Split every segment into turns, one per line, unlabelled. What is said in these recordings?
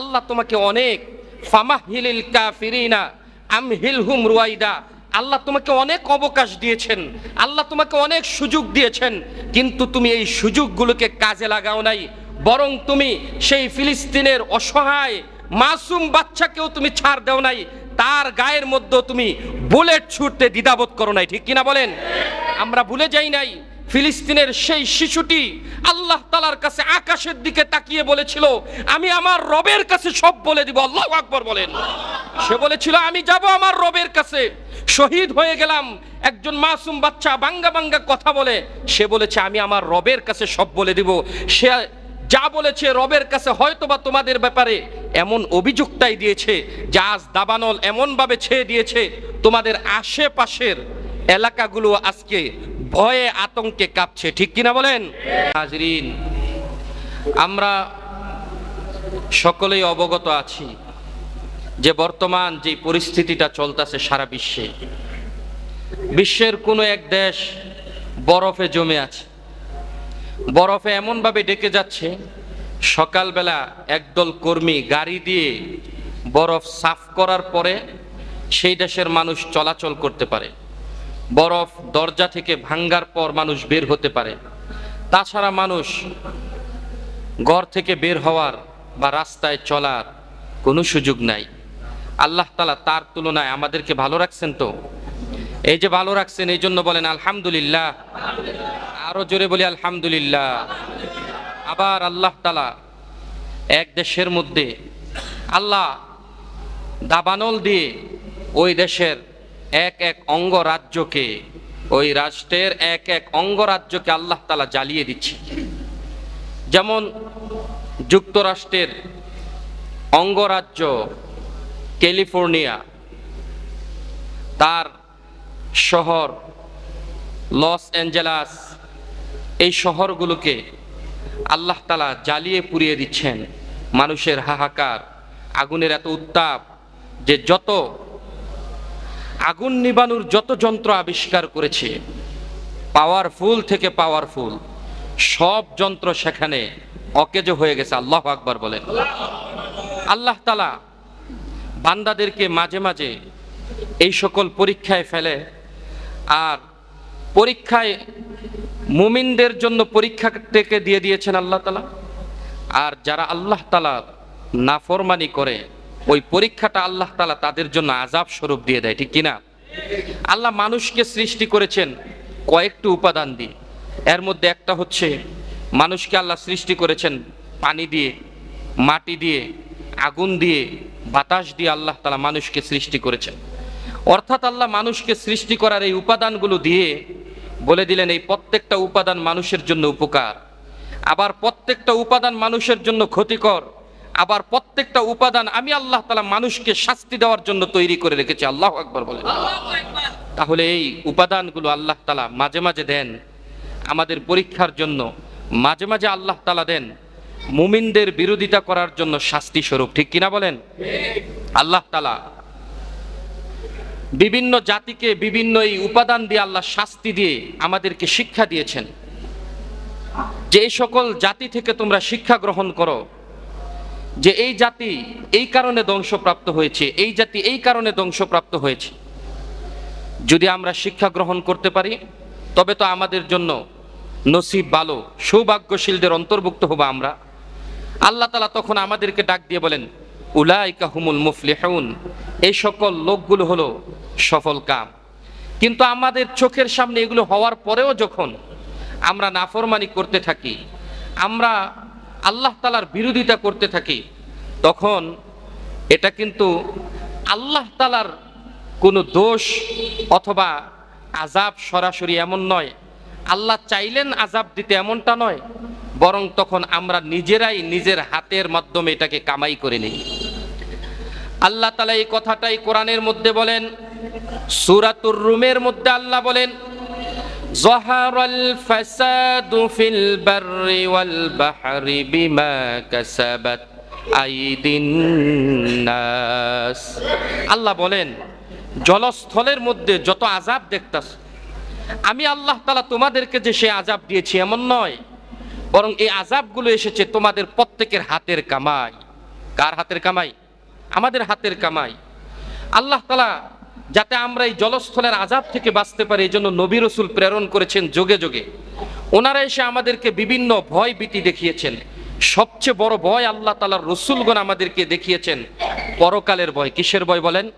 আল্লাহ তোমাকে অনেক। রুয়াইদা। আল্লাহ তোমাকে অনেক অবকাশ দিয়েছেন। আল্লাহ তোমাকে অনেক সুযোগ দিয়েছেন। কিন্তু তুমি এই সুযোগগুলোকে কাজে লাগাও নাই। বরং তুমি সেই ফিলিস্তিনের অসহায়, মাসুম বাচ্চাকেও তুমি ছাড় দাও নাই। তার গায়ের মধ্যে তুমি বুলেট ছুটতে দ্বিধাবোধ করো নাই। ঠিক কিনা বলেন? আমরা ভুলে যাই নাই। ফিলিস্তিনের সেই শিশুটি আল্লাহ তালার কাছে আকাশের দিকে তাকিয়ে বলেছিল, আমি আমার রবের কাছে সব বলে দিব। আল্লাহ আকবর বলেন। সে বলেছিল, আমি যাব আমার রবের কাছে। শহীদ হয়ে গেলাম। একজন মাসুম বাচ্চা বাঙ্গা বাঙ্গা কথা বলে। সে বলেছে, আমি আমার রবের কাছে সব বলে দিব। সে যা বলেছে রবের কাছে হয়তোবা তোমাদের ব্যাপারে এমন অভিযোগটাই দিয়েছে, যে আজ দাবানল এমনভাবে ছেয়ে দিয়েছে। তোমাদের আশেপাশের এলাকাগুলো আজকে ভয়ে আতঙ্কে কাঁপছে, ঠিক কিনা বলেন? হাজরিন, আমরা সকলেই অবগত আছি যে বর্তমান যে পরিস্থিতিটা চলতেছে সারা বিশ্বে, বিশ্বের কোনো এক দেশ বরফে জমে আছে। বরফে এমনভাবে ডেকে যাচ্ছে, সকালবেলা একদল কর্মী গাড়ি দিয়ে বরফ সাফ করার পরে সেই দেশের মানুষ চলাচল করতে পারে। বরফ দরজা থেকে ভাঙ্গার পর মানুষ বের হতে পারে। তাছাড়া মানুষ ঘর থেকে বের হওয়ার বা রাস্তায় চলার কোনো সুযোগ নাই। আল্লাহ তালা তার তুলনায় আমাদেরকে ভালো রাখছেন তো? এই যে ভালো রাখছেন, এই জন্য বলেন আলহামদুলিল্লাহ। আরও জোরে বলি আলহামদুলিল্লাহ। আবার আল্লাহ তালা এক দেশের মধ্যে আল্লাহ দাবানল দিয়ে ওই দেশের এক এক অঙ্গরাজ্যকে, ওই রাষ্ট্রের এক এক অঙ্গরাজ্যকে আল্লাহ তালা জ্বালিয়ে দিচ্ছে। যেমন যুক্তরাষ্ট্রের অঙ্গরাজ্য ক্যালিফোর্নিয়া, তার শহর লস অ্যাঞ্জেলাস, এই শহরগুলোকে আল্লাহ তালা জ্বালিয়ে পুড়িয়ে দিচ্ছেন। মানুষের হাহাকার, আগুনের এত উত্তাপ যে যত আগুন নিবানুর যত যন্ত্র আবিষ্কার করেছে পাওয়ারফুল থেকে পাওয়ারফুল সব যন্ত্র সেখানে অকেজ হয়ে গেছে, আল্লাহ আকবার বলেন। আল্লাহ তালা বান্দাদেরকে মাঝে মাঝে এই সকল পরীক্ষায় ফেলে আর পরীক্ষায় মুমিনদের জন্য পরীক্ষা পরীক্ষাটাকে দিয়ে দিয়েছেন আল্লাহ তালা আর যারা আল্লাহ তালা নাফরমানি করে ওই পরীক্ষাটা আল্লাহ তালা তাদের জন্য আজাব স্বরূপ দিয়ে দেয়, ঠিক কিনা? আল্লাহ মানুষকে সৃষ্টি করেছেন কয়েকটি উপাদান দিয়ে। এর মধ্যে একটা হচ্ছে মানুষকে আল্লাহ সৃষ্টি করেছেন পানি দিয়ে, মাটি দিয়ে, আগুন দিয়ে, বাতাস দিয়ে আল্লাহ তালা মানুষকে সৃষ্টি করেছেন। অর্থাৎ আল্লাহ মানুষকে সৃষ্টি করার এই উপাদানগুলো দিয়ে বলে দিলেন, এই প্রত্যেকটা উপাদান মানুষের জন্য উপকার। আবার প্রত্যেকটা উপাদান মানুষের জন্য ক্ষতিকর। আবার প্রত্যেকটা উপাদান আমি আল্লাহ তালা মানুষকে শাস্তি দেওয়ার জন্য তৈরি করে রেখেছি। আল্লাহ একবার বলেন। তাহলে এই উপাদানগুলো আল্লাহ তালা মাঝে মাঝে দেন আমাদের পরীক্ষার জন্য। মাঝে মাঝে আল্লাহ তালা দেন মুমিনদের বিরোধিতা করার জন্য শাস্তি স্বরূপ। ঠিক কিনা বলেন? আল্লাহ তালা বিভিন্ন জাতিকে বিভিন্ন এই উপাদান দিয়ে আল্লাহ শাস্তি দিয়ে আমাদেরকে শিক্ষা দিয়েছেন। যে সকল জাতি থেকে তোমরা শিক্ষা গ্রহণ করো যে এই জাতি এই কারণে ধ্বংসপ্রাপ্ত হয়েছে, এই জাতি এই কারণে ধ্বংসপ্রাপ্ত হয়েছে। যদি আমরা শিক্ষা গ্রহণ করতে পারি, তবে তো আমাদের জন্য নসিব ভালো, সৌভাগ্যশীলদের অন্তর্ভুক্ত হব আমরা। আল্লাহ তালা তখন আমাদেরকে ডাক দিয়ে বলেন, উলাইকা হুমুল মুফলিহুন। এই সকল লোকগুলো হলো সফল কাম। কিন্তু আমাদের চোখের সামনে এগুলো হওয়ার পরেও যখন আমরা নাফরমানি করতে থাকি, আমরা আল্লাহ তালার বিরোধিতা করতে থাকি, তখন এটা কিন্তু আল্লাহ তালার কোনো দোষ অথবা আজাব সরাসরি এমন নয়। আল্লাহ চাইলেন আজাব দিতে এমনটা নয়, বরং তখন আমরা নিজেরাই নিজের হাতের মাধ্যমে এটাকে কামাই করে নিই। আল্লাহ তালা এই কথাটাই কোরআনের মধ্যে বলেন, সুরাতুর রুমের মধ্যে আল্লাহ বলেন ظهر الفساد في البر والبحر بما كسبت أيدي الناس আল্লাহ বলেন জলস্থলের মধ্যে যত আজাব দেখতাস আমি আল্লাহ তালা তোমাদেরকে যে সে আজাব দিয়েছি এমন নয় বরং এই আজাবগুলো এসেছে তোমাদের প্রত্যেকের হাতের কামাই কার হাতের কামাই আমাদের হাতের কামাই আল্লাহ তালা যাতে আমরা এই জলস্থলের আজাব থেকে বাঁচতে পারি এই জন্য নবী রসুল প্রেরণ করেছেন যোগে যোগে। ওনারা এসে আমাদেরকে বিভিন্ন ভয় ভীতি দেখিয়েছেন। সবচেয়ে বড় ভয় আল্লাহ তালার রসুলগণ আমাদেরকে দেখিয়েছেন, পরকালের ভয়। কিসের ভয় বলেন?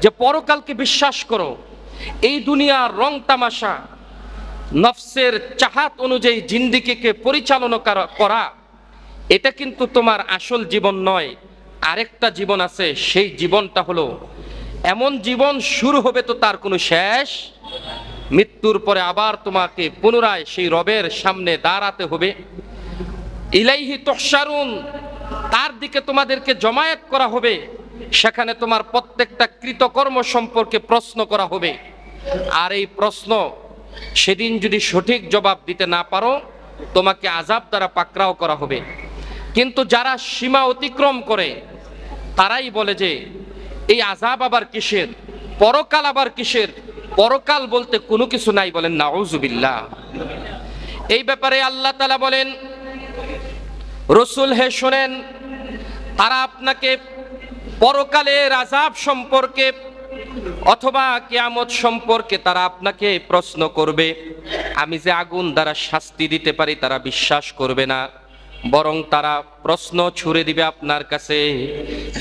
যে পরকালকে বিশ্বাস করো, এই দুনিয়ার রং তামাশা, নফসের চাহাত অনুযায়ী জিন্দিকে পরিচালনা করা- করা, এটা কিন্তু তোমার আসল জীবন নয়। আরেকটা জীবন আছে, সেই জীবনটা হলো এমন জীবন শুরু হবে তো তার কোনো শেষ? মৃত্যুর পরে আবার তোমাকে পুনরায় সেই রবের সামনে দাঁড়াতে হবে। ইলাইহি তহসারুন তার দিকে তোমাদেরকে জমায়েত করা হবে। সেখানে তোমার প্রত্যেকটা কৃতকর্ম সম্পর্কে প্রশ্ন করা হবে। আর এই প্রশ্ন, সেদিন যদি সঠিক জবাব দিতে না পারো, তোমাকে আজাব দ্বারা পাকড়াও করা হবে। কিন্তু যারা সীমা অতিক্রম করে, তারাই বলে যে এই আজাব আবার কিসের? পরকাল আবার কিসের? পরকাল বলতে কোনো কিছু নাই বলেন, নাউজুবিল্লাহ। এই ব্যাপারে আল্লাহ তালা বলেন, রসুল হে শোনেন, তারা আপনাকে পরকালের আজাব সম্পর্কে অথবা কেয়ামত সম্পর্কে তারা আপনাকে প্রশ্ন করবে। আমি যে আগুন দ্বারা শাস্তি দিতে পারি তারা বিশ্বাস করবে না। বরং তারা প্রশ্ন ছুড়ে দিবে আপনার কাছে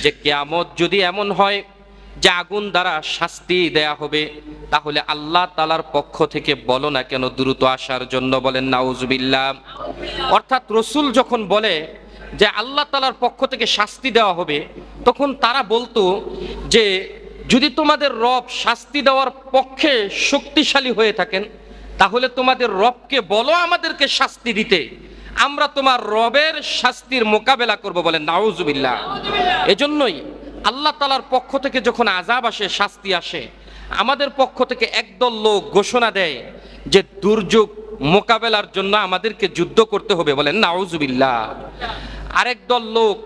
যে কেয়ামত যদি এমন হয় যে আগুন দ্বারা শাস্তি দেয়া হবে, তাহলে আল্লাহ তালার পক্ষ থেকে বলো না কেন দ্রুত আসার জন্য বলেন, নাউজুবিল্লাহ। অর্থাৎ রসুল যখন বলে যে আল্লাহ তালার পক্ষ থেকে শাস্তি দেওয়া হবে, তখন তারা বলতো যে যদি তোমাদের রব শাস্তি দেওয়ার পক্ষে শক্তিশালী হয়ে থাকেন, তাহলে তোমাদের রবকে বলো আমাদেরকে শাস্তি দিতে। আমরা তোমার রবের শাস্তির মোকাবেলা করব বলেন নাউজুবিল্লাহ। এজন্যই আল্লাহ তালার পক্ষ থেকে যখন আজাব আসে, শাস্তি আসে, আমাদের পক্ষ থেকে একদল লোক ঘোষণা দেয় যে দুর্যোগ মোকাবেলার জন্য আমাদেরকে যুদ্ধ করতে হবে বলেন নাউজুবিল্লাহ। আরেক দল লোক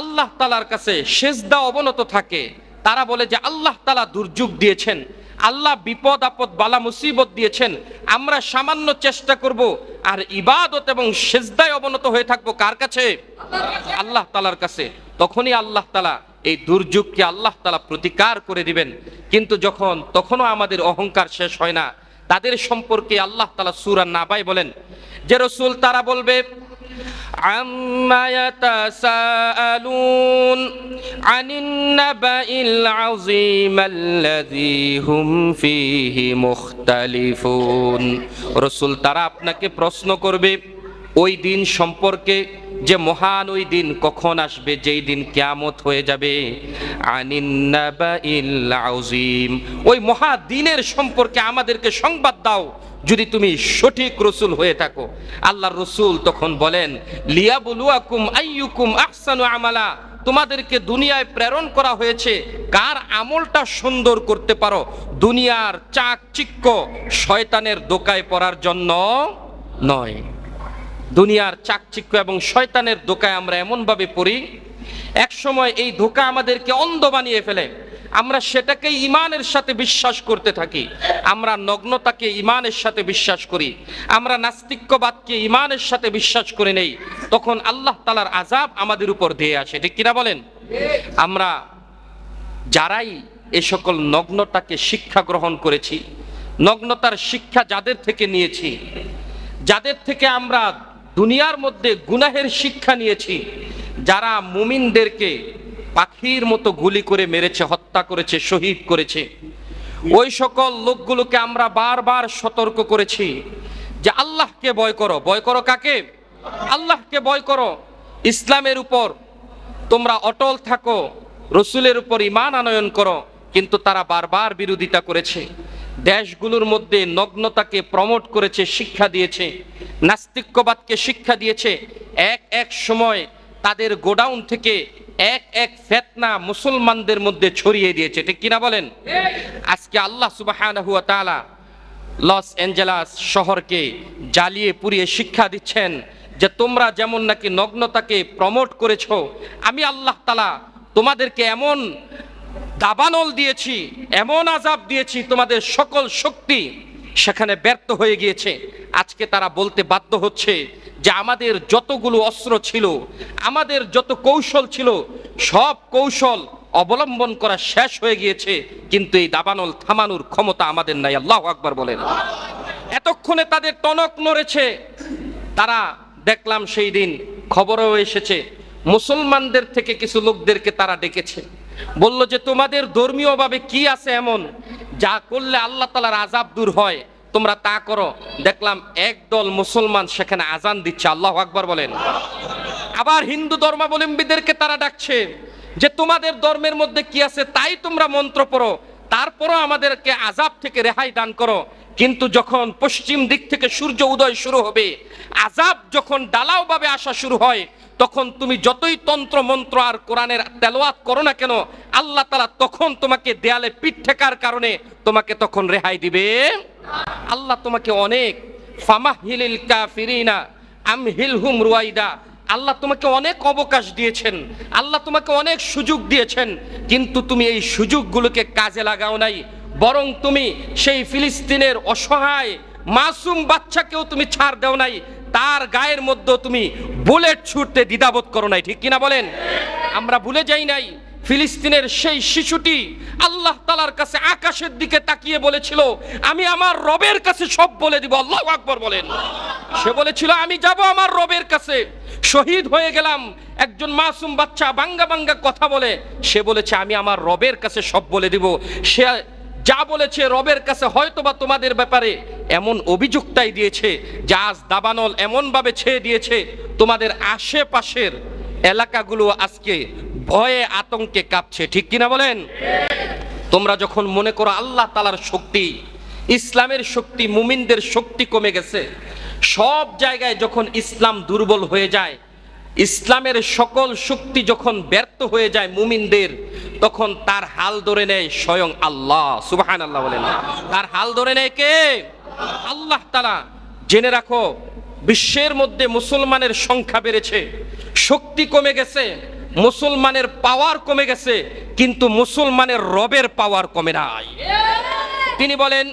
আল্লাহ তালার কাছে সেজদা অবনত থাকে, তারা বলে যে আল্লাহ তালা দুর্যোগ দিয়েছেন আল্লাহ বিপদ আপদ বালা মুসিবত দিয়েছেন আমরা সামান্য চেষ্টা করব আর ইবাদত এবং সেজদায় অবনত হয়ে থাকবো কার কাছে আল্লাহ তালার কাছে তখনই আল্লাহ তালা এই দুর্যোগকে আল্লাহ তালা প্রতিকার করে দিবেন কিন্তু যখন তখনও আমাদের অহংকার শেষ হয় না তাদের সম্পর্কে আল্লাহ তালা সুরা নাবাই বলেন যে রসুল তারা বলবে عما يتساءلون عن النبأ العظيم الذي هم فيه مختلفون রসুল তারা আপনাকে প্রশ্ন করবে ওই দিন সম্পর্কে যে মহান ওই দিন কখন আসবে যেই দিন কিয়ামত হয়ে যাবে আনিন্নাবাইল আউজিম ওই মহা দিনের সম্পর্কে আমাদেরকে সংবাদ দাও যদি তুমি সঠিক রসুল হয়ে থাকো আল্লাহর রসুল তখন বলেন লিয়াবুলুয়াকুম আইয়ুকুম আহসানু আমালা তোমাদেরকে দুনিয়ায় প্রেরণ করা হয়েছে। কার আমলটা সুন্দর করতে পারো? দুনিয়ার চাকচিক্য শয়তানের দোকায় পড়ার জন্য নয়। দুনিয়ার চাকচিক্য এবং শয়তানের দোকায় আমরা এমনভাবে পড়ি এক সময় এই ধোকা আমাদেরকে অন্ধ বানিয়ে ফেলে। আমরা সেটাকে ইমানের সাথে বিশ্বাস করতে থাকি। আমরা নগ্নতাকে ইমানের সাথে বিশ্বাস করি। আমরা নাস্তিক্যবাদকে ইমানের সাথে বিশ্বাস করে নেই। তখন আল্লাহ তালার আজাব আমাদের উপর দিয়ে আসে। ঠিক কিনা বলেন? আমরা যারাই এ সকল নগ্নতাকে শিক্ষা গ্রহণ করেছি, নগ্নতার শিক্ষা যাদের থেকে নিয়েছি, যাদের থেকে আমরা দুনিয়ার মধ্যে গুনাহের শিক্ষা নিয়েছি, যারা মুমিনদেরকে পাখির মতো গুলি করে মেরেছে, হত্যা করেছে, শহীদ করেছে। ওই সকল লোকগুলোকে আমরা বারবার সতর্ক করেছি যে আল্লাহকে ভয় করো। ভয় করো কাকে? আল্লাহকে ভয় করো। ইসলামের উপর তোমরা অটল থাকো, রসুলের উপর ইমান আনয়ন করো, কিন্তু তারা বারবার বিরোধিতা করেছে। দেশগুলোর মধ্যে নগ্নতাকে প্রমোট করেছে, শিক্ষা দিয়েছে নাস্তিক্যবাদকে শিক্ষা দিয়েছে। এক এক সময় তাদের গোডাউন থেকে এক এক ফেতনা মুসলমানদের মধ্যে ছড়িয়ে দিয়েছে, ঠিক কিনা বলেন? আজকে আল্লাহ তাআলা লস অ্যাঞ্জেলাস শহরকে জ্বালিয়ে পুড়িয়ে শিক্ষা দিচ্ছেন যে তোমরা যেমন নাকি নগ্নতাকে প্রমোট করেছ, আমি আল্লাহ তালা তোমাদেরকে এমন দাবানল দিয়েছি, এমন আজাব দিয়েছি তোমাদের সকল শক্তি সেখানে ব্যর্থ হয়ে গিয়েছে। আজকে তারা বলতে বাধ্য হচ্ছে যে আমাদের যতগুলো অস্ত্র ছিল, আমাদের যত কৌশল ছিল, সব কৌশল অবলম্বন করা শেষ হয়ে গিয়েছে। কিন্তু এই দাবানল থামানোর ক্ষমতা আমাদের নাই, আল্লাহ আকবর বলেন। এতক্ষণে তাদের টনক নড়েছে। তারা দেখলাম সেই দিন খবরও এসেছে, মুসলমানদের থেকে কিছু লোকদেরকে তারা ডেকেছে। বলল যে, তোমাদের ধর্মীয়ভাবে কি আছে এমন যা করলে আল্লাহ তালার আজাব দূর হয়, তোমরা তা করো। দেখলাম একদল মুসলমান সেখানে আজান দিচ্ছে, আল্লাহ আকবর বলেন। আবার হিন্দু ধর্মাবলম্বীদেরকে তারা ডাকছে যে, তোমাদের ধর্মের মধ্যে কি আছে, তাই তোমরা মন্ত্র পড়ো। তারপরও আমাদেরকে আজাব থেকে রেহাই দান করো। কিন্তু যখন পশ্চিম দিক থেকে সূর্য উদয় শুরু হবে আজাব যখন ডালাওভাবে আসা শুরু হয়, তখন তুমি যতই তন্ত্র, মন্ত্র আর কোরআনের তেলোয়াত করো না কেন, আল্লাহ তালা তখন তোমাকে দেয়ালে পিঠ ঠেকার কারণে তোমাকে তখন রেহাই দিবে। আল্লাহ তোমাকে অনেক ফামাহিলিল কাফিরিনা, আমহিলহুম রুয়াইদা আল্লাহ তোমাকে অনেক অবকাশ দিয়েছেন, আল্লাহ তোমাকে অনেক সুযোগ দিয়েছেন, কিন্তু তুমি এই সুযোগগুলোকে কাজে লাগাও নাই, বরং তুমি সেই ফিলিস্তিনের অসহায়, মাসুম বাচ্চাকেও তুমি ছাড় দাও নাই, তার গায়ের মধ্যে তুমি বুলেট ছুটতে দ্বিধাবোধ করো নাই, ঠিক কিনা বলেন? আমরা ভুলে যাই নাই, ফিলিস্তিনের সেই শিশুটি আল্লাহ তালার কাছে আকাশের দিকে তাকিয়ে বলেছিল, আমি আমার রবের কাছে সব বলে দিব, আল্লাহ আকবর বলেন। সে বলেছিল, আমি যাব আমার রবের কাছে। শহীদ হয়ে গেলাম। একজন মাসুম বাচ্চা বাঙ্গা বাঙ্গা কথা বলে, সে বলেছে, আমি আমার রবের কাছে সব বলে দিব। সে যা বলেছে রবের কাছে হয়তোবা তোমাদের ব্যাপারে এমন অভিযোগটাই দিয়েছে, যে আজ দাবানল এমনভাবে ছেয়ে দিয়েছে, তোমাদের আশেপাশের এলাকাগুলো আজকে ভয়ে আতঙ্কে কাঁপছে। ঠিক কিনা বলেন? তোমরা যখন মনে করো আল্লাহ তালার শক্তি, ইসলামের শক্তি, মুমিনদের শক্তি কমে গেছে সব জায়গায় যখন ইসলাম দুর্বল হয়ে যায়, ইসলামের সকল শক্তি যখন ব্যর্থ হয়ে যায় মুমিনদের, তখন তার হাল ধরে নেয় স্বয়ং আল্লাহ। সুবাহান আল্লাহ বলেন তার হাল ধরে নেয় কে? আল্লাহ তালা জেনে রাখো, বিশ্বের মধ্যে মুসলমানের সংখ্যা বেড়েছে, শক্তি কমে গেছে, মুসলমানের পাওয়ার কমে গেছে, কিন্তু মুসলমানের রবের পাওয়ার কমে নাই। তিনি বলেন,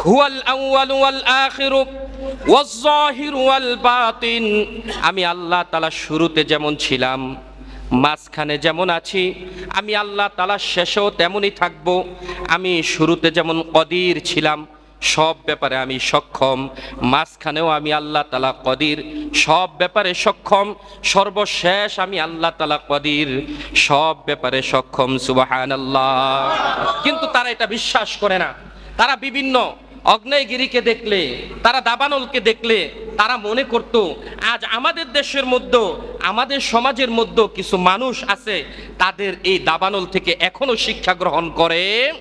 হুয়াল আউয়াল আখিরু আমি আল্লাহ তাআলা শুরুতে যেমন ছিলাম, মাঝখানে যেমন আছি, আমি আল্লাহ তাআলা শেষেও তেমনই থাকব। আমি শুরুতে যেমন কদির ছিলাম, সব ব্যাপারে আমি সক্ষম। মাঝখানেও আমি আল্লাহ তালা কদির, সব ব্যাপারে সক্ষম। সর্বশেষ আমি আল্লাহ তালা কদির, সব ব্যাপারে সক্ষম সুবাহান আল্লাহ কিন্তু তারা এটা বিশ্বাস করে না। তারা বিভিন্ন অগ্নেয়গিরিকে দেখলে, তারা দাবানলকে দেখলে, তারা মনে করত, আজ আমাদের দেশের মধ্যে, আমাদের সমাজের মধ্যে কিছু মানুষ আছে, তাদের এই দাবানল থেকে এখনও শিক্ষা গ্রহণ করে।